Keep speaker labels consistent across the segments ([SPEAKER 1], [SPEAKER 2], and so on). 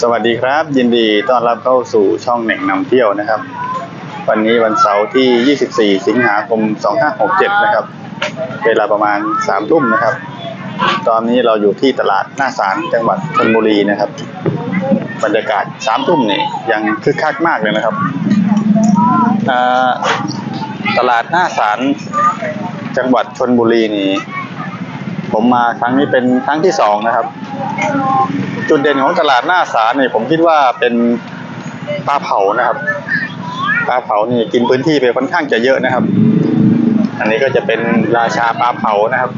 [SPEAKER 1] สวัสดีครับ ยินดีต้อนรับเข้าสู่ช่องเหน่งนำเที่ยวนะครับ วันนี้วันเสาร์ที่ 24 สิงหาคม 2567 นะครับ เวลาประมาณ3ทุ่มนะครับ ตอนนี้เราอยู่ที่ตลาดหน้าศาลจังหวัดชลบุรีนะครับ บรรยากาศ3ทุ่มนี่ยังคึกคักมากเลยนะครับตลาดหน้าศาลจังหวัดชลบุรีนี่ผมมาครั้งนี้เป็นครั้งที่สองนะครับ จุดเด่นของตลาดหน้าศาเนี่ยผมคิดว่าเป็นปลาเผานะครับปลาเผานี่กินพื้นที่ไปค่อนข้างจะเยอะนะครับ อันนี้ก็จะเป็นราชาปลาเผานะครับ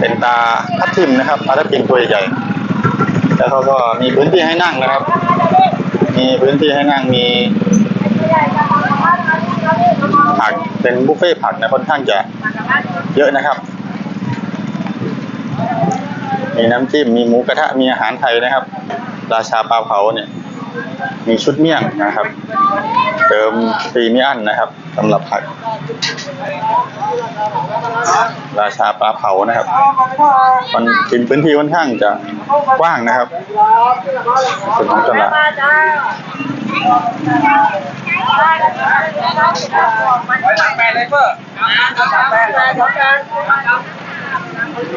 [SPEAKER 1] เป็นตาทับทิมนะครับปลาทับทิมตัวใหญ่แล้วเขาก็มีพื้นที่ให้นั่งนะครับ มีพื้นที่ให้นั่งมีผักเป็นบุฟเฟ่ต์ผักนะค่อนข้างจะเยอะนะครับ มีน้ำจิ้ม มีหมูกระทะ มีอาหารไทยนะครับ ราชาปลาเผาเนี่ย มีชุดเมี่ยงนะครับ เติมฟรีไม่อั้นนะครับสำหรับผัก ราชาปลาเผานะครับ มันกินพื้นที่ค่อนข้างจะกว้างนะครับส่วนของตลาด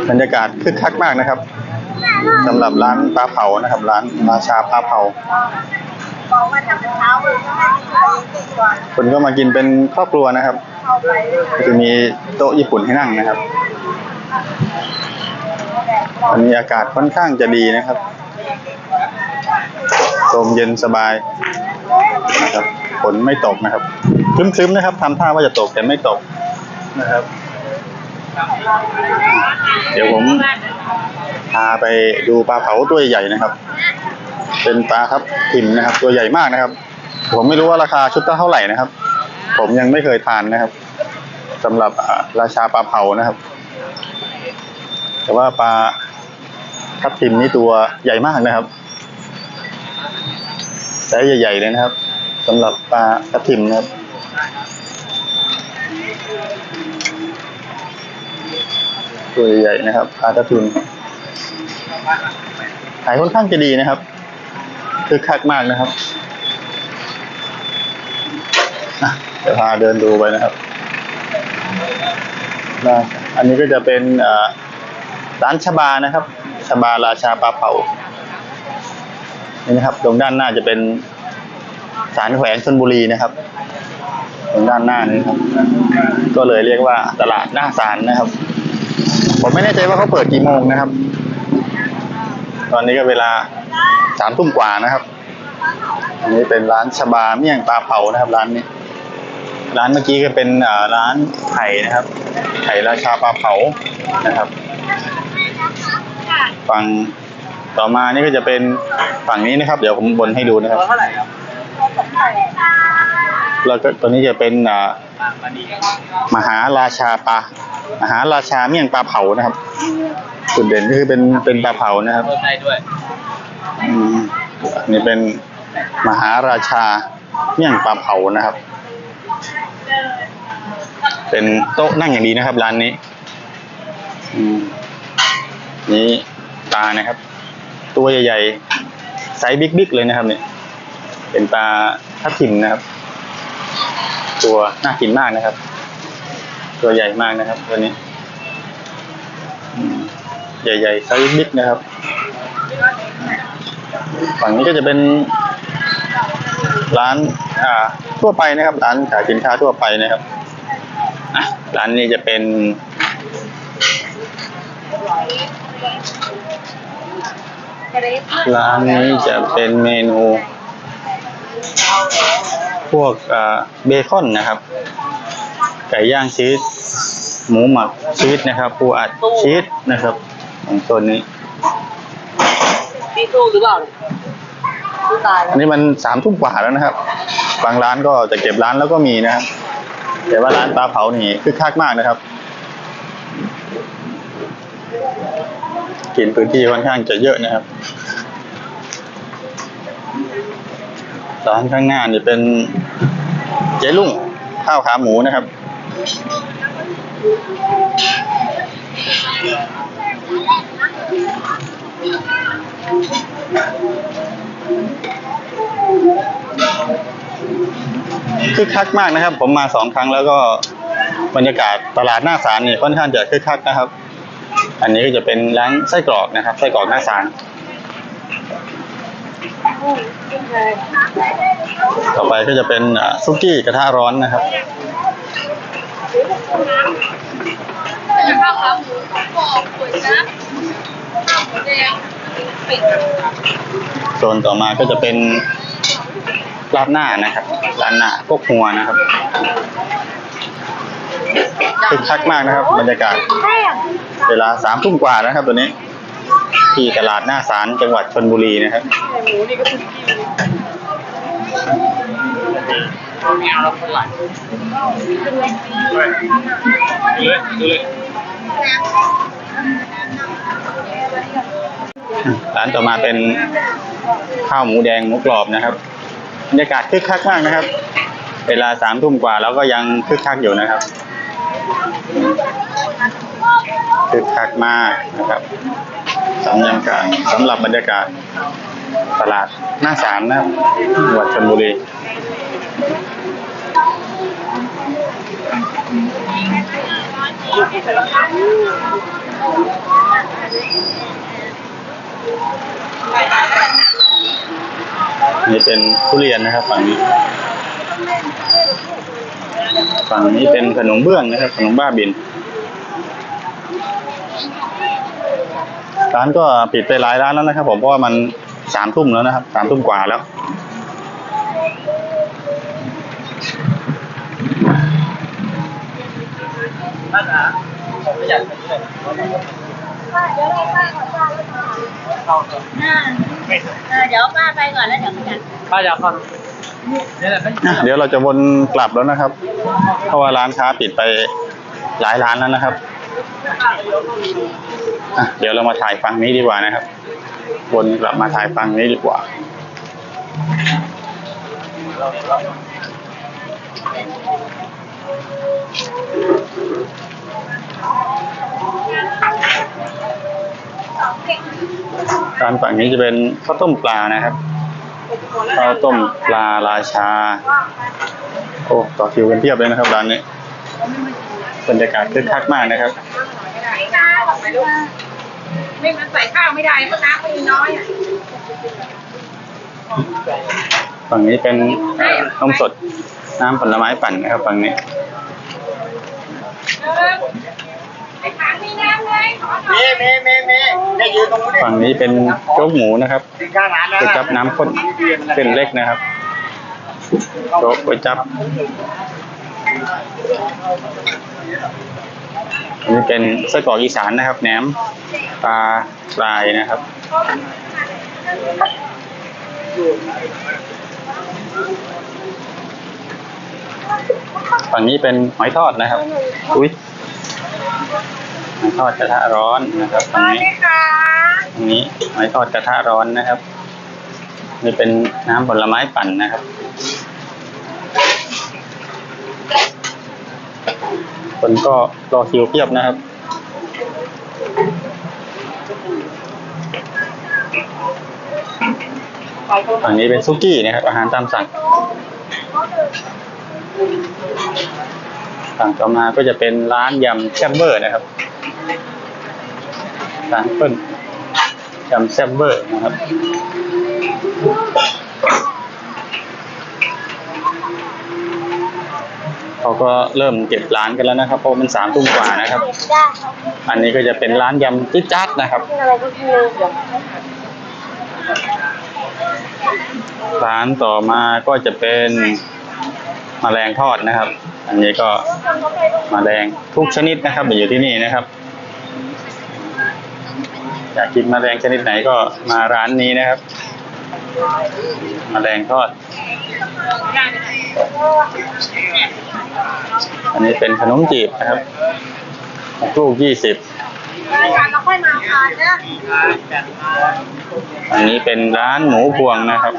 [SPEAKER 1] บรรยากาศคึกคักมากนะครับสำหรับร้านปลาเผานะครับ ร้านราชาปลาเผาคนก็มากินเป็นครอบครัวนะครับจะมีโต๊ะญี่ปุ่นให้นั่งนะครับวันนี้อากาศค่อนข้างจะดีนะครับลมเย็นสบายนะครับฝนไม่ตกนะครับครึ้มๆนะครับทำท่าว่าจะตกแต่ไม่ตกนะครับ เดี๋ยวผมพาไปดูปลาเผาตัวใหญ่นะครับ เป็นปลาครับทิมนะครับ ตัวใหญ่มากนะครับ ผมไม่รู้ว่าราคาชุดเท่าไหร่นะครับ ผมยังไม่เคยทานนะครับสำหรับราชาปลาเผานะครับ แต่ว่าปลาทับทิมนี่ตัวใหญ่มากนะครับไซส์ใหญ่ๆเลยนะครับสำหรับปลาทับทิมนะครับ ตัวใหญ่ๆนะครับปลาทับทิมขายค่อนข้างจะดีนะครับคือคักมากนะครับอะเดี๋ยวพาเดินดูไปนะครับอันนี้ก็จะเป็นร้านชบานะครับชบาราชาปลาเผานี่นะครับ ตรงด้านหน้าจะเป็นศาลแขวงชนบุรีนะครับ ตรงด้านหน้านี้ครับ ก็เลยเรียกว่าตลาดหน้าศาลนะครับ ผมไม่แน่ใจว่าเขาเปิดกี่โมงนะครับ ตอนนี้ก็เวลาสามทุ่มกว่านะครับ อันนี้เป็นร้านชบาเมี่ยงปลาเผานะครับ ร้านนี้ ร้านเมื่อกี้ก็เป็นอ่าร้านไข่นะครับ ไข่ราชาปลาเผานะครับฝั่งต่อมานี่ก็จะเป็นฝั่งนี้นะครับ เดี๋ยวผมบนให้ดูนะครับ
[SPEAKER 2] เท่าไหร่ครับ
[SPEAKER 1] แล้วก็ตัวนี้จะเป็นอ่า
[SPEAKER 2] วันนี้
[SPEAKER 1] มหาราชาปลา มหาราชาเมี่ยงปลาเผานะครับจุดเด่นก็คือเป็นเป็นปลาเผานะครับ
[SPEAKER 2] เพิ่มได้ด้วย
[SPEAKER 1] อืมนี่เป็นมหาราชาเมี่ยงปลาเผานะครับ เป็นโต๊ะนั่งอย่างดีนะครับ ร้านนี้อืมนี่ปลานะครับ ตัวใหญ่ๆไซส์บิ๊กๆเลยนะครับ เนี่ย เป็นปลาทับทิมนะครับ ตัวน่ากินมากนะครับ ตัวใหญ่มากนะครับตัวนี้ ใหญ่ๆไซส์บิ๊กนะครับ ฝั่งนี้ก็จะเป็นร้านอ่าทั่วไปนะครับ ร้านขายสินค้าทั่วไปนะครับอะร้านนี้จะเป็นร้านนี้จะเป็นเมนู พวกอ่าเบคอนนะครับ ไก่ย่างชีสหมูหมักชีสนะครับ ปูอัดชีสนะครับ ของโซนนี้
[SPEAKER 2] พี่สู้หรือเปล่าสู้ตาย
[SPEAKER 1] อันนี้มันสามทุ่มกว่าแล้วนะครับ บางร้านก็จะเก็บร้านแล้วก็มีนะครับแต่ว่าร้านปลาเผานี่คึกคักมากนะครับ กินพื้นที่ค่อนข้างจะเยอะนะครับร้านข้างหน้านี่เป็นเจ๊ลุงข้าวขาหมูนะครับ
[SPEAKER 3] เคึ
[SPEAKER 1] กคักมากนะครับ ผมมาสองครั้งแล้วก็บรรยากาศตลาดหน้าศาลนี่ค่อนข้างจะคึกคักนะครับ อันนี้ก็จะเป็นร้านไส้กรอกนะครับไส้กรอกหน้าศาลต่อไปก็จะเป็นซุกี้กระทะร้อนนะครับ
[SPEAKER 2] ข้าวขาหมูกรอบก๋วยจั๊บข้าวหมูแดงเป็ด
[SPEAKER 1] โซนต่อมาก็จะเป็นราดหน้านะครับร้านหน้าพวกหัวนะครับคึกคักมากนะครับ บรรยากาศ เวลาสามทุ่มกว่านะครับตัวนี้ ที่ตลาดหน้าศาลจังหวัดชนบุรีนะครับ
[SPEAKER 2] หมูนี่ก็คือ ไม่เอาแล้วคนหลยเลยเลย
[SPEAKER 1] ร้านต่อมาเป็นข้าวหมูแดงหมูกรอบนะครับบรรยากาศคึกคักมากนะครับ เวลาสามทุ่มกว่าแล้วก็ยังคึกคักอยู่นะครับคึกคักมากนะครับสำหรับการสำหรับบรรยากาศตลาดหน้าศาลนะครับจังหวัดชลบุรี นี่เป็นทุเรียนนะครับฝั่งนี้ ฝั่งนี้เป็นขนมเบื้องนะครับ ขนมบ้าบิน ร้านก็ปิดไปหลายร้านแล้วนะครับผมเพราะว่ามันสามทุ่มแล้วนะครับสามทุ่มกว่าแล้ว
[SPEAKER 2] น่าจะไม่อยากไปเลย
[SPEAKER 3] เดี๋ยวเราป้าขอป้าแล้วก่อน
[SPEAKER 2] เข้า
[SPEAKER 3] อ่าเออเดี๋ยวป้าไปก่อนแล้วเดี๋ยวกัน
[SPEAKER 2] ป้าอยากเข้านี่แหละก็
[SPEAKER 1] อะเดี๋ยวเราจะวนกลับแล้วนะครับ เพราะว่าร้านค้าปิดไปหลายร้านแล้วนะครับอะเดี๋ยวเรามาถ่ายฝั่งนี้ดีกว่านะครับ วนกลับมาถ่ายฝั่งนี้ดีกว่า ร้านฝั่งนี้จะเป็นข้าวต้มปลานะครับข้าวต้มปลาราชา โอ้ต่อคิวกันเพียบเลยนะครับร้านนี้บรรยากาศคึกคักมากนะครับ
[SPEAKER 3] ไม่มันใส่ข้าวไม่ได้เพราะน้ำมันน้อย
[SPEAKER 1] ฝั่งนี้เป็นเอ่อนมสด น้ำผลไม้ปั่นนะครับฝั่งนี้
[SPEAKER 3] ไอ้ถังมีน้ำเลยขอหน่อย
[SPEAKER 2] เมย์เมย์เมย์ได้ยืนตรงนี้
[SPEAKER 1] ฝั่งนี้เป็นโจ๊กหมูนะครับ
[SPEAKER 2] ถึงข้างร้านแล้ว
[SPEAKER 1] ก๋วยจับน้ำข้นเส้นเล็กนะครับโจ๊กก๋วยจับอันนี้เป็นไส้กรอกอีสานนะครับแหนมปลาปลายนะครับ ฝั่งนี้เป็นหอยทอดนะครับ อุ้ยหอยทอดกระทะร้อนนะครับฝั่งนี้
[SPEAKER 3] ค่ะ
[SPEAKER 1] ตรงนี้หอยทอดกระทะร้อนนะครับนี่เป็นน้ำผลไม้ปั่นนะครับ คนก็รอคิวเพียบนะครับฝั่งนี้เป็นซุกี้นะครับอาหารตามสั่ง ฝั่งต่อมาก็จะเป็นร้านยำแซ่บเบอร์นะครับ ร้านเปิ้ลยำแซ่บเบอร์นะครับ เขาก็เริ่มเก็บร้านกันแล้วนะครับ เพราะมันสามทุ่มกว่านะครับ อันนี้ก็จะเป็นร้านยำจิ๊ดจัดนะครับ
[SPEAKER 3] ร้า
[SPEAKER 1] นต่อมาก็จะเป็น มแมลงทอดนะครับ อันนี้ก็มแมลงทุกชนิดนะครับอยู่ที่นี่นะครับ อยากกินมแมลงชนิดไหนก็มาร้านนี้นะครับมแมลงทอด อันนี้เป็นขนมจีบนะครับลูกยี่สิบ
[SPEAKER 3] รายการเราค่อยมาทานนะ
[SPEAKER 1] อันนี้เป็นร้านหมูพวงนะครับ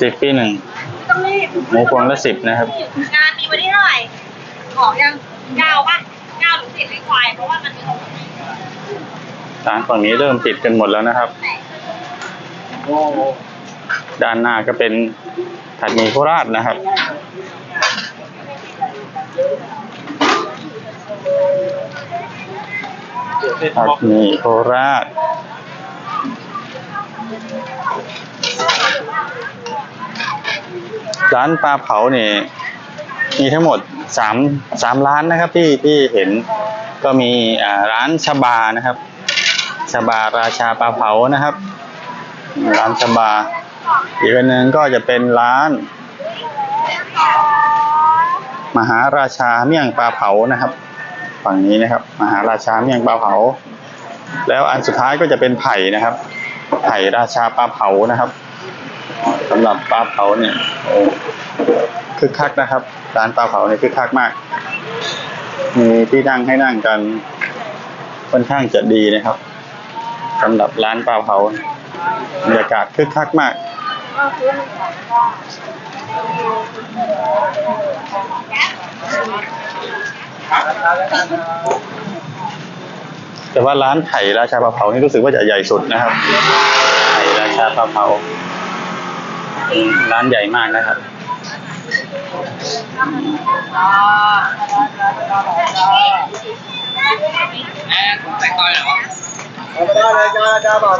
[SPEAKER 1] สิบปีหนึ่ง
[SPEAKER 3] ต้องรีบ
[SPEAKER 1] หมูพวงละสิบนะครับ
[SPEAKER 3] งานมีวันที่เท่าไหร่ของยังเก้าป่ะเก้าหรือสิบไม่ควายเพราะว่ามันมี
[SPEAKER 1] ร้านฝั่งนี้เริ่มปิดกันหมดแล้วนะครับ
[SPEAKER 3] แโอ้
[SPEAKER 1] ด้านหน้าก็เป็นผัดหมี่โคราชนะครับ
[SPEAKER 2] เดี๋ยวเส้น
[SPEAKER 1] ผัด
[SPEAKER 2] บอก
[SPEAKER 1] หมี่โคราช ร้านปลาเผาเนี่ยมีทั้งหมดสามสามร้านนะครับที่ที่เห็นก็มีร้านชบานะครับชบาราชาปลาเผานะครับ ร้านชบา อีกอันหนึ่งก็จะเป็นร้าน มหาราชาเมี่ยงปลาเผานะครับ ฝั่งนี้นะครับ มหาราชาเมี่ยงปลาเผา แล้วอันสุดท้ายก็จะเป็นไผ่นะครับไผ่ราชาปลาเผานะครับ สำหรับปลาเผาเนี่ยโอ้คึกคักนะครับร้านปลาเผาเนี่ยคึกคักมากมีที่นั่งให้นั่งกันค่อนข้างจะดีนะครับสำหรับร้านปลาเผาบรรยากาศคึกคักมากแต่ว่าร้านไผ่ราชาปลาเผานี่รู้สึกว่าจะใหญ่สุดนะครับไผ่ราชาปลาเผา ร้านใหญ่มากนะครับ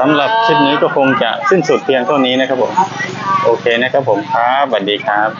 [SPEAKER 1] สำหรับคลิปนี้ก็คงจะสิ้นสุดเพียงเท่านี้นะครับผม โอเคนะครับผมครับสวัสดีครับ